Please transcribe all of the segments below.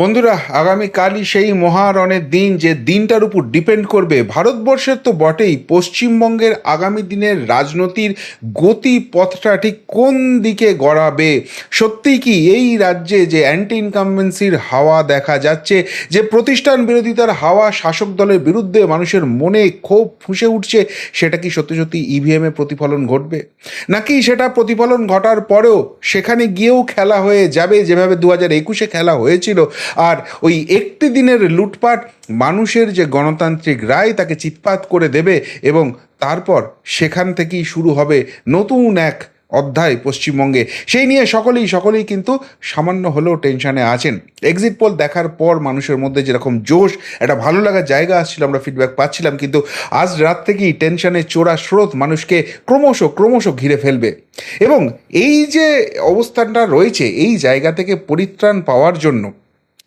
বন্ধুরা, আগামীকালই সেই মহারণের দিন যে দিনটার উপর ডিপেন্ড করবে, ভারতবর্ষের তো বটেই পশ্চিমবঙ্গের আগামী দিনের রাজনীতির গতি পথটা ঠিক কোন দিকে গড়াবে। সত্যিই কি এই রাজ্যে যে অ্যান্টি ইনকামবেন্সির হাওয়া দেখা যাচ্ছে, যে প্রতিষ্ঠান বিরোধিতার হাওয়া শাসক দলের বিরুদ্ধে মানুষের মনে ক্ষোভ ফুঁসে উঠছে, সেটা কি সত্যি সত্যি ইভিএমে প্রতিফলন ঘটবে? নাকি সেটা প্রতিফলন ঘটার পরেও সেখানে গিয়েও খেলা হয়ে যাবে, যেভাবে দু হাজার একুশে খেলা হয়েছিল আর ওই একটি দিনের লুটপাট মানুষের যে গণতান্ত্রিক রায় তাকে চিৎপাত করে দেবে এবং তারপর সেখান থেকেই শুরু হবে নতুন এক অধ্যায় পশ্চিমবঙ্গে। সেই নিয়ে সকলেই সকলেই কিন্তু সামান্য হলেও টেনশানে আছেন। এক্সিট পোল দেখার পর মানুষের মধ্যে যেরকম জোশ, একটা ভালো লাগার জায়গা আসছিল, আমরা ফিডব্যাক পাচ্ছিলাম, কিন্তু আজ রাত থেকেই টেনশনের চোরা স্রোত মানুষকে ক্রমশ ক্রমশ ঘিরে ফেলবে। এবং এই যে অবস্থানটা রয়েছে, এই জায়গা থেকে পরিত্রাণ পাওয়ার জন্য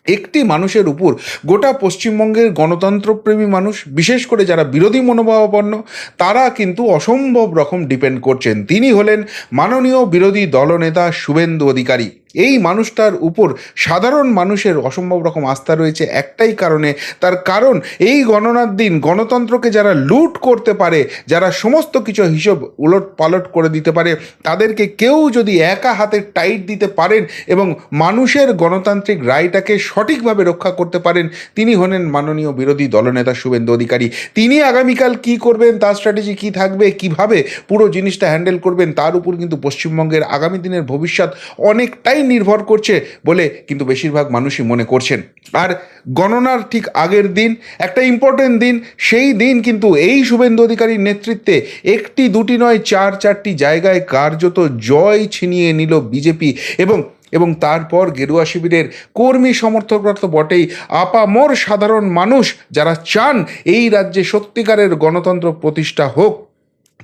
একটি মানুষের উপর গোটা পশ্চিমবঙ্গের গণতন্ত্রপ্রেমী মানুষ, বিশেষ করে যারা বিরোধী মনোভাবাপন্ন, তারা কিন্তু অসম্ভব রকম ডিপেন্ড করছেন। তিনি হলেন মাননীয় বিরোধী দলনেতা শুভেন্দু অধিকারী। এই মানুষটার উপর সাধারণ মানুষের অসম্ভব রকম আস্থা রয়েছে একটাই কারণে, তার কারণ এই গণনার দিন গণতন্ত্রকে যারা লুট করতে পারে, যারা সমস্ত কিছু হিসেব উলট পালট করে দিতে পারে, তাদেরকে কেউ যদি একা হাতে টাইট দিতে পারেন এবং মানুষের গণতান্ত্রিক রায়টাকে সঠিকভাবে রক্ষা করতে পারেন, তিনি হলেন মাননীয় বিরোধী দলনেতা শুভেন্দু অধিকারী। তিনি আগামীকাল কি করবেন, তার স্ট্র্যাটেজি কি থাকবে, কীভাবে পুরো জিনিসটা হ্যান্ডেল করবেন, তার উপর কিন্তু পশ্চিমবঙ্গের আগামী দিনের ভবিষ্যৎ অনেকটাই নির্ভর করছে বলে কিন্তু বেশিরভাগ মানুষই মনে করছেন। আর গণনার ঠিক আগের দিন, একটা ইম্পর্টেন্ট দিন, সেই দিন কিন্তু এই শুভেন্দু অধিকারীর নেতৃত্বে একটি, দুটি নয়, চার, চারটি জায়গায় কার্যত জয় ছিনিয়ে নিল বিজেপি এবং এবং তারপর গেরুয়া শিবিরের কর্মী সমর্থকরা তো বটেই। আপামর সাধারণ মানুষ যারা চান এই রাজ্যে সত্যিকারের গণতন্ত্র প্রতিষ্ঠা হোক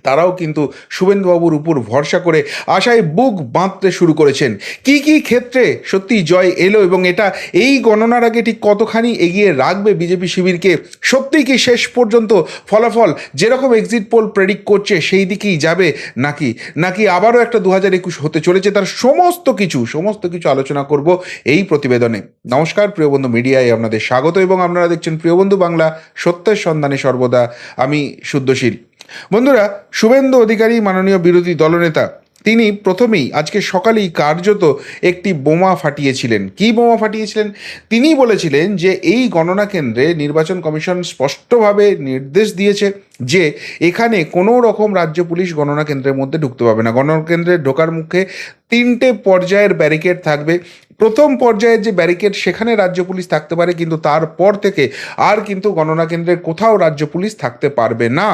তারাও কিন্তু শুভেন্দুবাবুর উপর ভরসা করে আশায় বুক বাঁধতে শুরু করেছেন। কি কি ক্ষেত্রে সত্যি জয় এলো এবং এটা এই গণনার আগে ঠিক কতখানি এগিয়ে রাখবে বিজেপি শিবিরকে? সত্যিই কি শেষ পর্যন্ত ফলাফল যেরকম এক্সিট পোল প্রেডিক্ট করছে সেই দিকেই যাবে নাকি? নাকি আবারও একটা দু হাজার একুশ হতে চলেছে, তার সমস্ত কিছু সমস্ত কিছু আলোচনা করব এই প্রতিবেদনে। নমস্কার, প্রিয় বন্ধু মিডিয়ায় আপনাদের স্বাগত এবং আপনারা দেখছেন প্রিয় বন্ধু বাংলা, সত্যের সন্ধানে সর্বদা। আমি শুদ্ধশীল। বন্ধুরা, শুভেন্দু অধিকারী, মাননীয় বিরোধী দলনেতা, তিনি প্রথমেই আজকে সকালেই কার্যত একটি বোমা ফাটিয়েছিলেন। কি বোমা ফাটিয়েছিলেন? তিনি বলেছিলেন যে এই গণনা কেন্দ্রে নির্বাচন কমিশন স্পষ্টভাবে নির্দেশ দিয়েছে যে এখানে কোনো রকম রাজ্য পুলিশ গণনা কেন্দ্রের মধ্যে ঢুকতে পারবে না। গণনা কেন্দ্রে ঢোকার মুখে তিনটে পর্যায়ের ব্যারিকেড থাকবে। প্রথম পর্যায়ের যে ব্যারিকেড, সেখানে রাজ্য পুলিশ থাকতে পারে, কিন্তু তারপর থেকে আর কিন্তু গণনা কেন্দ্রের কোথাও রাজ্য পুলিশ থাকতে পারবে না।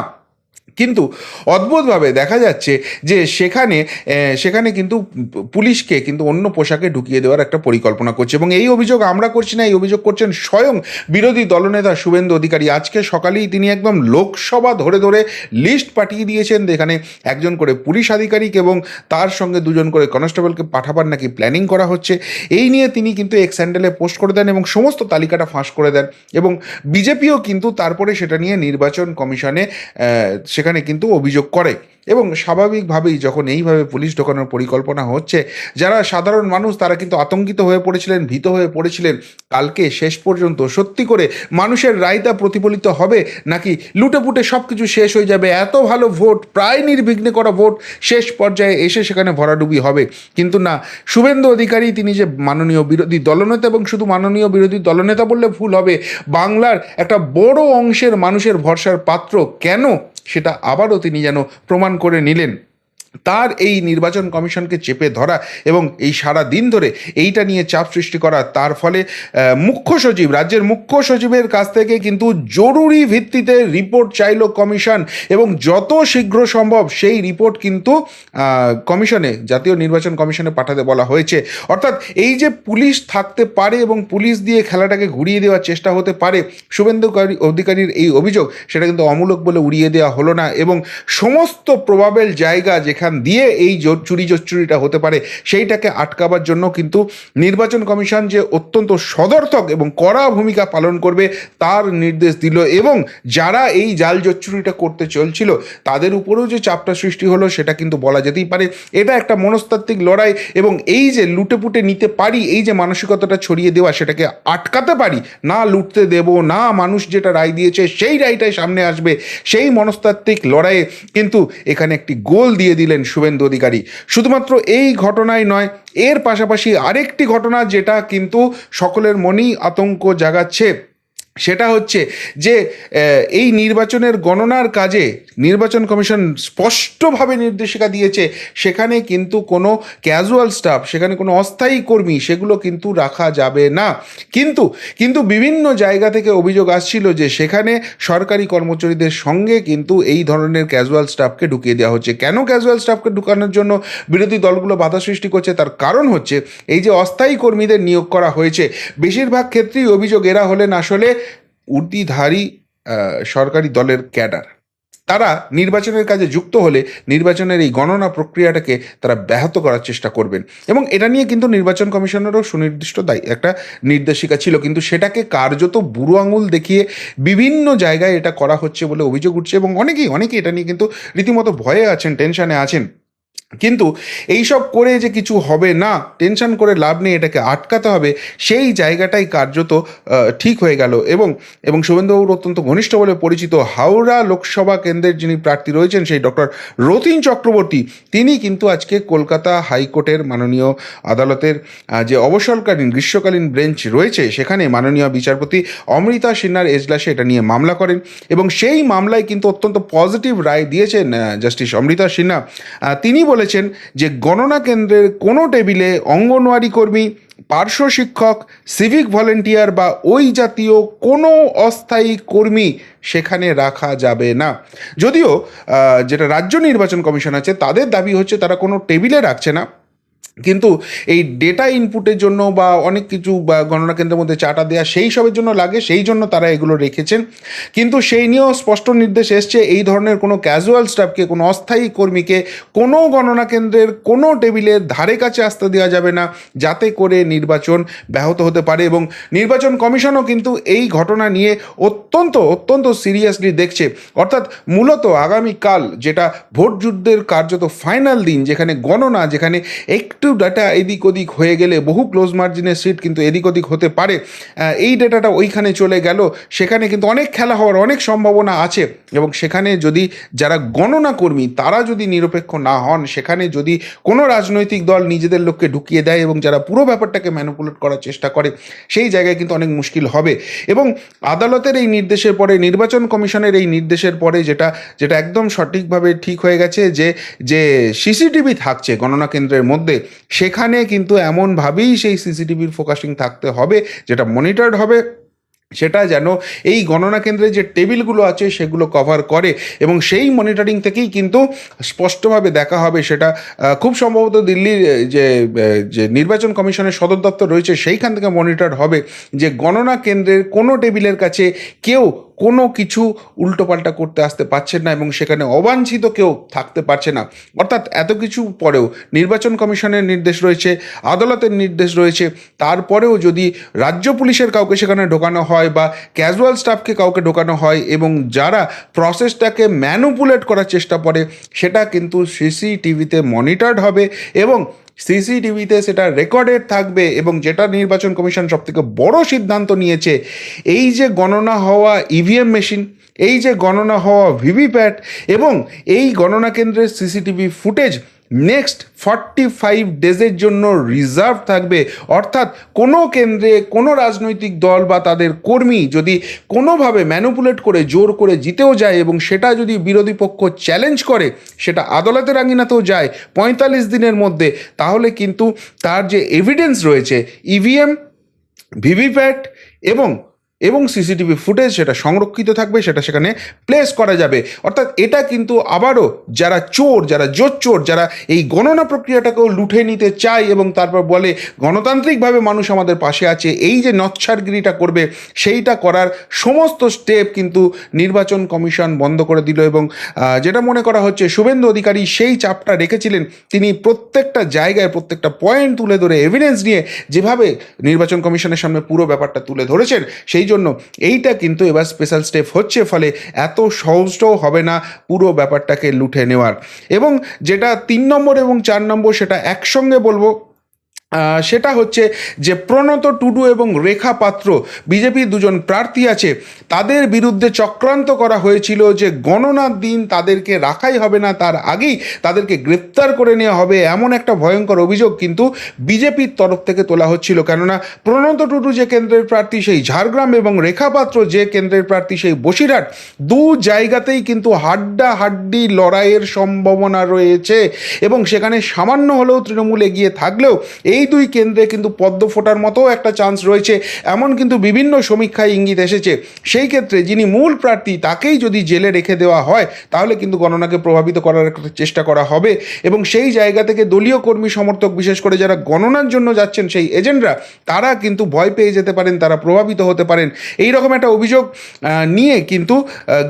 কিন্তু অদ্ভুতভাবে দেখা যাচ্ছে যে সেখানে সেখানে কিন্তু পুলিশকে কিন্তু অন্য পোশাকে ঢুকিয়ে দেওয়ার একটা পরিকল্পনা করছে এবং এই অভিযোগ আমরা করছি না এই অভিযোগ করছেন স্বয়ং বিরোধী দলনেতা শুভেন্দু অধিকারী। আজকে সকালেই তিনি একদম লোকসভা ধরে ধরে লিস্ট পাঠিয়ে দিয়েছেন যেখানে একজন করে পুলিশ আধিকারিক এবং তার সঙ্গে দুজন করে কনস্টেবলকে পাঠাবার নাকি প্ল্যানিং করা হচ্ছে। এই নিয়ে তিনি কিন্তু এক্স হ্যান্ডেলে পোস্ট করে দেন এবং সমস্ত তালিকাটা ফাঁস করে দেন এবং বিজেপিও কিন্তু তারপরে সেটা নিয়ে নির্বাচন কমিশনে আহ, সেখানে কিন্তু অভিযোগ করে। এবং স্বাভাবিকভাবেই যখন এইভাবে পুলিশ ঢোকানোর পরিকল্পনা হচ্ছে, যারা সাধারণ মানুষ তারা কিন্তু আতঙ্কিত হয়ে পড়েছিলেন, ভীত হয়ে পড়েছিলেন। কালকে শেষ পর্যন্ত সত্যি করে মানুষের রায়তা প্রতিফলিত হবে নাকি লুটেপুটে সব কিছু শেষ হয়ে যাবে? এত ভালো ভোট, প্রায় নির্বিঘ্নে করা ভোট শেষ পর্যায়ে এসে সেখানে ভরাডুবি হবে। কিন্তু না, শুভেন্দু অধিকারী তিনি যে মাননীয় বিরোধী দলনেতা এবং শুধু মাননীয় বিরোধী দলনেতা বললে ভুল হবে, বাংলার একটা বড় অংশের মানুষের ভরসার পাত্র কেন? সেটা আবারও তিনি যেন প্রমাণ করে নিলেন। তার এই নির্বাচন কমিশনকে চেপে ধরা এবং এই সারা দিন ধরে এইটা নিয়ে চাপ সৃষ্টি করা, তার ফলে মুখ্য সচিব, রাজ্যের মুখ্য সচিবের কাছ থেকে কিন্তু জরুরি ভিত্তিতে রিপোর্ট চাইলো কমিশন এবং যত শীঘ্র সম্ভব সেই রিপোর্ট কিন্তু কমিশনে, জাতীয় নির্বাচন কমিশনে পাঠাতে বলা হয়েছে। অর্থাৎ এই যে পুলিশ থাকতে পারে এবং পুলিশ দিয়ে খেলাটাকে ঘুরিয়ে দেওয়ার চেষ্টা হতে পারে, শুভেন্দু অধিকারীর এই অভিযোগ, সেটা কিন্তু অমূলক বলে উড়িয়ে দেওয়া হলো না এবং সমস্ত প্রবাবেল জায়গা যেখানে যেখান দিয়ে এই চুরি চুরিটা হতে পারে, সেইটাকে আটকাবার জন্য কিন্তু নির্বাচন কমিশন যে অত্যন্ত সদর্থক এবং কড়া ভূমিকা পালন করবে তার নির্দেশ দিল এবং যারা এই জাল জোচ্চুরিটা করতে চলছিল, তাদের উপরেও যে চাপটা সৃষ্টি হলো সেটা কিন্তু বলা যেতেই পারে। এটা একটা মনস্তাত্ত্বিক লড়াই এবং এই যে লুটে পুটে নিতে পারি, এই যে মানসিকতাটা ছড়িয়ে দেওয়া সেটাকে আটকাতে পারি, না লুটতে দেব, না মানুষ যেটা রায় দিয়েছে সেই রায়টাই সামনে আসবে, সেই মনস্তাত্ত্বিক লড়াইয়ে কিন্তু এখানে একটি গোল দিয়ে দিলেন শুভেন্দু অধিকারী। শুধুমাত্র এই ঘটনাই নয়, এর পাশাপাশি আরেকটি ঘটনা যেটা কিন্তু সকলের মনেই আতঙ্ক জাগাচ্ছে। সেটা হচ্ছে যে এই নির্বাচনের গণনার কাজে নির্বাচন কমিশন স্পষ্টভাবে নির্দেশিকা দিয়েছে, সেখানে কিন্তু কোনো ক্যাজুয়াল স্টাফ সেখানে কোনো অস্থায়ী কর্মী, সেগুলো কিন্তু রাখা যাবে না। কিন্তু কিন্তু বিভিন্ন জায়গা থেকে অভিযোগ আসছিল যে, সেখানে সরকারি কর্মচারীদের সঙ্গে কিন্তু এই ধরনের ক্যাজুয়াল স্টাফকে ঢুকিয়ে দেওয়া হচ্ছে। কেন ক্যাজুয়াল স্টাফকে ঢুকানোর জন্য বিরোধী দলগুলো বাধা সৃষ্টি করছে? তার কারণ হচ্ছে, এই যে অস্থায়ী কর্মীদের নিয়োগ করা হয়েছে, বেশিরভাগ ক্ষেত্রেই অভিযোগ এরা হলেন আসলে উর্দিধারী সরকারি দলের ক্যাডার। তারা নির্বাচনের কাজে যুক্ত হলে নির্বাচনের এই গণনা প্রক্রিয়াটাকে তারা ব্যাহত করার চেষ্টা করবেন। এবং এটা নিয়ে কিন্তু নির্বাচন কমিশনেরও সুনির্দিষ্ট দায়ী, একটা নির্দেশিকা ছিল। কিন্তু সেটাকে কার্যত বুড়ো আঙুল দেখিয়ে বিভিন্ন জায়গায় এটা করা হচ্ছে বলে অভিযোগ উঠছে এবং অনেকেই অনেকেই এটা নিয়ে কিন্তু রীতিমতো ভয়ে আছেন, টেনশানে আছেন। কিন্তু এইসব করে যে কিছু হবে না, টেনশন করে লাভ নেই, এটাকে আটকাতে হবে, সেই জায়গাটাই কার্যত ঠিক হয়ে গেল। এবং এবং শুভেন্দুবাবুর অত্যন্ত ঘনিষ্ঠ বলে পরিচিত হাওড়া লোকসভা কেন্দ্রের যিনি প্রার্থী রয়েছেন, সেই ডক্টর রতিন চক্রবর্তী, তিনি কিন্তু আজকে কলকাতা হাইকোর্টের মাননীয় আদালতের যে অবসরকালীন, গ্রীষ্মকালীন বেঞ্চ রয়েছে, সেখানে মাননীয় বিচারপতি অমৃতা সিনহার এজলাসে এটা নিয়ে মামলা করেন। এবং সেই মামলায় কিন্তু অত্যন্ত পজিটিভ রায় দিয়েছেন জাস্টিস অমৃতা সিনহা। তিনি বলেছেন যে গণনা কেন্দ্রের কোনো টেবিলে অঙ্গনওয়াড়ি কর্মী, পার্শ্ব শিক্ষক সিভিক ভলেন্টিয়ার বা ওই জাতীয় কোনো অস্থায়ী কর্মী সেখানে রাখা যাবে না। যদিও যেটা রাজ্য নির্বাচন কমিশন আছে, তাদের দাবি হচ্ছে তারা কোনো টেবিলে রাখছে না। কিন্তু এই ডেটা ইনপুটের জন্য বা অনেক কিছু বা গণনা কেন্দ্রের মধ্যে চাটা দেওয়া সেই সবের জন্য লাগে, সেই জন্য তারা এগুলো রেখেছেন। কিন্তু সেই নিয়েও স্পষ্ট নির্দেশ এসছে, এই ধরনের কোনো ক্যাজুয়াল স্টাফকে কোনো অস্থায়ী কর্মীকে কোনো গণনা কেন্দ্রের কোনো টেবিলের ধারে কাছে আসতে দেওয়া যাবে না, যাতে করে নির্বাচন ব্যাহত হতে পারে এবং নির্বাচন কমিশনও কিন্তু এই ঘটনা নিয়ে অত্যন্ত অত্যন্ত সিরিয়াসলি দেখছে। অর্থাৎ মূলত আগামীকাল যেটা ভোট যুদ্ধের কার্যত ফাইনাল দিন, যেখানে গণনা, যেখানে একটু ডাটা এদিক ওদিক হয়ে গেলে বহু ক্লোজ মার্জিনের সিট কিন্তু এদিক ওদিক হতে পারে। এই ডেটাটা ওইখানে চলে গেল। সেখানে কিন্তু অনেক খেলা হওয়ার অনেক সম্ভাবনা আছে এবং সেখানে যদি যারা গণনা কর্মী, তারা যদি নিরপেক্ষ না হন, সেখানে যদি কোনো রাজনৈতিক দল নিজেদের লোককে ঢুকিয়ে দেয় এবং যারা পুরো ব্যাপারটাকে ম্যানুপুলেট করার চেষ্টা করে, সেই জায়গায় কিন্তু অনেক মুশকিল হবে। এবং আদালতের এই নির্দেশের পরে, নির্বাচন কমিশনের এই নির্দেশের পরে যেটা যেটা একদম সঠিকভাবে ঠিক হয়ে গেছে যে যে সিসিটিভি থাকছে গণনা কেন্দ্রের মধ্যে সেখানে কিন্তু এমনভাবেই সেই সিসিটিভির ফোকাসিং থাকতে হবে, যেটা মনিটর্ড হবে, সেটা যেন এই গণনা কেন্দ্রে যে টেবিলগুলো আছে সেগুলো কভার করে এবং সেই মনিটরিং থেকেই কিন্তু স্পষ্টভাবে দেখা হবে সেটা খুব সম্ভবত দিল্লির যে যে নির্বাচন কমিশনের সদর দপ্তর রয়েছে সেইখান থেকে মনিটর হবে যে গণনা কেন্দ্রের কোনো টেবিলের কাছে কেউ কোনো কিছু উল্টোপাল্টা করতে আসতে পারছেন না এবং সেখানে অবাঞ্ছিত কেউ থাকতে পারছে না। অর্থাৎ এত কিছু পরেও নির্বাচন কমিশনের নির্দেশ রয়েছে, আদালতের নির্দেশ রয়েছে, তারপরেও যদি রাজ্য পুলিশের কাউকে সেখানে ঢোকানো হয় বা ক্যাজুয়াল স্টাফকে কাউকে ঢোকানো হয় এবং যারা প্রসেসটাকে ম্যানুপুলেট করার চেষ্টা করে, সেটা কিন্তু সিসিটিভিতে মনিটর্ড হবে এবং সিসিটিভিতে সেটা রেকর্ডেড থাকবে এবং যেটা নির্বাচন কমিশন সবথেকে বড় সিদ্ধান্ত নিয়েছে, এই যে গণনা হওয়া ইভিএম মেশিন এই যে গণনা হওয়া ভিভিপ্যাট এবং এই গণনা কেন্দ্রের CCTV footage next forty five ডেজের জন্য রিজার্ভ থাকবে। অর্থাৎ কোনো কেন্দ্রে কোনো রাজনৈতিক দল বা তাদের কর্মী যদি কোনোভাবে ম্যানুপুলেট করে, জোর করে জিতেও যায় এবং সেটা যদি বিরোধী পক্ষ চ্যালেঞ্জ করে, সেটা আদালতের আঙিনাতেও যায় পঁয়তাল্লিশ দিনের মধ্যে, তাহলে কিন্তু তার যে এভিডেন্স রয়েছে ইভিএম ভিভিপ্যাট এবং এবং সিসিটিভি ফুটেজ সেটা সংরক্ষিত থাকবে, সেটা সেখানে প্লেস করা যাবে। অর্থাৎ এটা কিন্তু আবারও যারা চোর, যারা জোর চোর, যারা এই গণনা প্রক্রিয়াটাকেও লুঠে নিতে চায় এবং তারপর বলে গণতান্ত্রিকভাবে মানুষ আমাদের পাশে আছে, এই যে নচ্ছারগিরিটা করবে, সেইটা করার সমস্ত স্টেপ কিন্তু নির্বাচন কমিশন বন্ধ করে দিল এবং যেটা মনে করা হচ্ছে শুভেন্দু অধিকারী সেই চাপটা রেখেছিলেন। তিনি প্রত্যেকটা জায়গায়, প্রত্যেকটা পয়েন্ট তুলে ধরে এভিডেন্স নিয়ে যেভাবে নির্বাচন কমিশনের সামনে পুরো ব্যাপারটা তুলে ধরেছেন, সেই জন্য এইটা কিন্তু এবার স্পেশাল স্টেপ হচ্ছে, ফলে এত সহজটাও হবে না পুরো ব্যাপারটাকে লুঠে নেওয়ার। এবং যেটা তিন নম্বর এবং চার নম্বর সেটা একসঙ্গে বলব সেটা হচ্ছে যে প্রণত টুডু এবং রেখা পাত্র, বিজেপির দুজন প্রার্থী আছে, তাদের বিরুদ্ধে চক্রান্ত করা হয়েছিল যে গণনার দিন তাদেরকে রাখাই হবে না, তার আগেই তাদেরকে গ্রেপ্তার করে নেওয়া হবে এমন একটা ভয়ঙ্কর অভিযোগ কিন্তু বিজেপির তরফ থেকে তোলা হচ্ছিল। কেননা প্রণত টুডু যে কেন্দ্রের প্রার্থী, সেই ঝাড়গ্রাম এবং রেখা পাত্র যে কেন্দ্রের প্রার্থী, সেই বসিরহাট দু জায়গাতেই কিন্তু হাড্ডা হাড্ডি লড়াইয়ের সম্ভাবনা রয়েছে এবং সেখানে সামান্য হলেও তৃণমূল এগিয়ে থাকলেও এই দুই কেন্দ্রে কিন্তু পদ্ম ফোটার মতো একটা চান্স রয়েছে। এমন কিন্তু বিভিন্ন সমীক্ষায় ইঙ্গিত এসেছে। সেই ক্ষেত্রে যিনি মূল প্রার্থী, তাকেই যদি জেলে রেখে দেওয়া হয়, তাহলে কিন্তু গণনাকে প্রভাবিত করার চেষ্টা করা হবে। এবং সেই জায়গা থেকে দলীয় কর্মী সমর্থক, বিশেষ করে যারা গণনার জন্য যাচ্ছেন, সেই এজেন্টরা, তারা কিন্তু ভয় পেয়ে যেতে পারেন, তারা প্রভাবিত হতে পারেন। এই রকম একটা অভিযোগ নিয়ে কিন্তু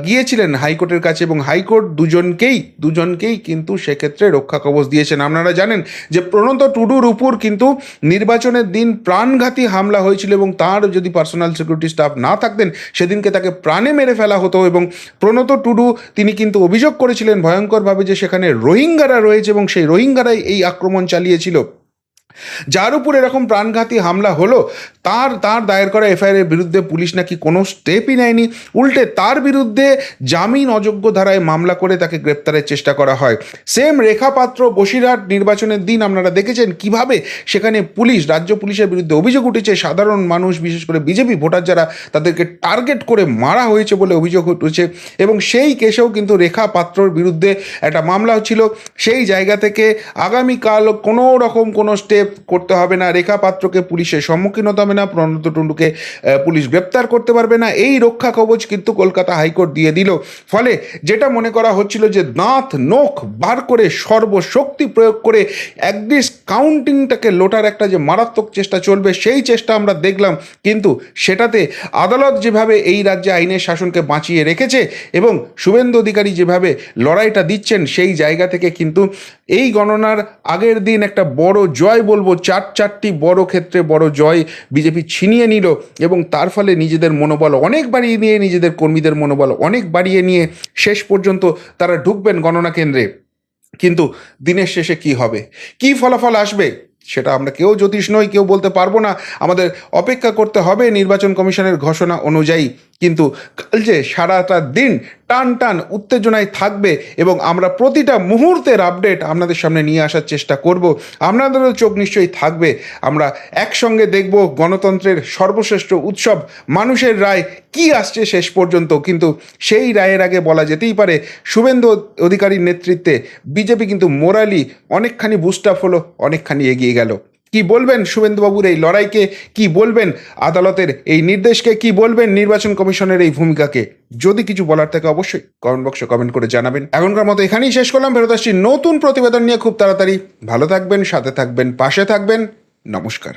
গিয়েছিলেন হাইকোর্টের কাছে এবং হাইকোর্ট দুজনকেই দুজনকেই কিন্তু সেক্ষেত্রে রক্ষা কবচ দিয়েছেন। আপনারা জানেন যে প্রণত টুডুর উপর কিন্তু নির্বাচনের দিন প্রাণঘাতী হামলা হয়েছিল এবং তার যদি পার্সোনাল সিকিউরিটি স্টাফ না থাকতেন, সেদিনকে তাকে প্রাণে মেরে ফেলা হতো এবং প্রণত টুডু তিনি কিন্তু অভিযোগ করেছিলেন ভয়ঙ্করভাবে যে সেখানে রোহিঙ্গারা রয়েছে এবং সেই রোহিঙ্গারাই এই আক্রমণ চালিয়েছিল। যার উপর এরকম প্রাণঘাতী হামলা হলো, তার তার দায়ের করা এফআইআর বিরুদ্ধে পুলিশ নাকি কোনো স্টেপই নেয়নি। উল্টে তার বিরুদ্ধে জামিন অযোগ্য ধারায় মামলা করে তাকে গ্রেপ্তারের চেষ্টা করা হয়। সেম রেখাপাত্র বসিরহাট নির্বাচনের দিন আপনারা দেখেছেন কীভাবে সেখানে পুলিশ, রাজ্য পুলিশের বিরুদ্ধে অভিযোগ উঠেছে। সাধারণ মানুষ, বিশেষ করে বিজেপি ভোটার যারা, তাদেরকে টার্গেট করে মারা হয়েছে বলে অভিযোগ উঠেছে এবং সেই কেসেও কিন্তু রেখা পাত্রর বিরুদ্ধে একটা মামলা ছিল। সেই জায়গা থেকে আগামীকাল কোনো রকম কোনো স্টেপ করতে হবে না রেখা পাত্রকে পুলিশের সম্মুখীন হতে হবে না, প্রণত টুন্ডুকে পুলিশ গ্রেপ্তার করতে পারবে না। এই রক্ষা কবচ কিন্তু কলকাতা হাইকোর্ট দিয়ে দিল। ফলে যেটা মনে করা হচ্ছিল যে দাঁত, নখ বার করে সর্বশক্তি প্রয়োগ করে একদিস কাউন্টিংটাকে লোটার একটা যে মারাত্মক চেষ্টা চলবে, সেই চেষ্টা আমরা দেখলাম। কিন্তু সেটাতে আদালত যেভাবে এই রাজ্যে আইনের শাসনকে বাঁচিয়ে রেখেছে এবং শুভেন্দু অধিকারী যেভাবে লড়াইটা দিচ্ছেন, সেই জায়গা থেকে কিন্তু এই গণনার আগের দিন একটা বড় জয় বলব, চার চারটি বড় ক্ষেত্রে বড় জয় বিজেপি ছিনিয়ে নিল এবং তার ফলে নিজেদের মনোবল অনেক বাড়িয়ে নিয়ে, নিজেদের কর্মীদের মনোবল অনেক বাড়িয়ে নিয়ে শেষ পর্যন্ত তারা ঢুকবেন গণনা কেন্দ্রে। কিন্তু দিনের শেষে কি হবে? কি ফলাফল আসবে? সেটা আমরা কেউ জ্যোতিষ নই, কেউ বলতে পারব না। আমাদের অপেক্ষা করতে হবে নির্বাচন কমিশনের ঘোষণা অনুযায়ী। কিন্তু কাল যে সারাটা দিন টান টান উত্তেজনায় থাকবে এবং আমরা প্রতিটা মুহূর্তের আপডেট আপনাদের সামনে নিয়ে আসার চেষ্টা করব, আপনাদেরও চোখ নিশ্চয়ই থাকবে। আমরা একসঙ্গে দেখব গণতন্ত্রের সর্বশ্রেষ্ঠ উৎসব, মানুষের রায় কি আসছে শেষ পর্যন্ত। কিন্তু সেই রায়ের আগে বলা যেতেই পারে, শুভেন্দু অধিকারীর নেতৃত্বে বিজেপি কিন্তু মোরালি অনেকখানি বুস্ট আপ হলো, অনেকখানি এগিয়ে গেল। কি বলবেন শুভেন্দুবাবুর এই লড়াইকে? কি বলবেন? আদালতের এই নির্দেশকে কি বলবেন? নির্বাচন কমিশনের এই ভূমিকাকে? যদি কিছু বলার থাকে অবশ্যই কমেন্ট বক্সে কমেন্ট করে জানাবেন। এখনকার মতো এখানেই শেষ করলাম। ফেরত আসছি নতুন প্রতিবেদন নিয়ে। খুব তাড়াতাড়ি। ভালো থাকবেন, সাথে থাকবেন, পাশে থাকবেন। নমস্কার।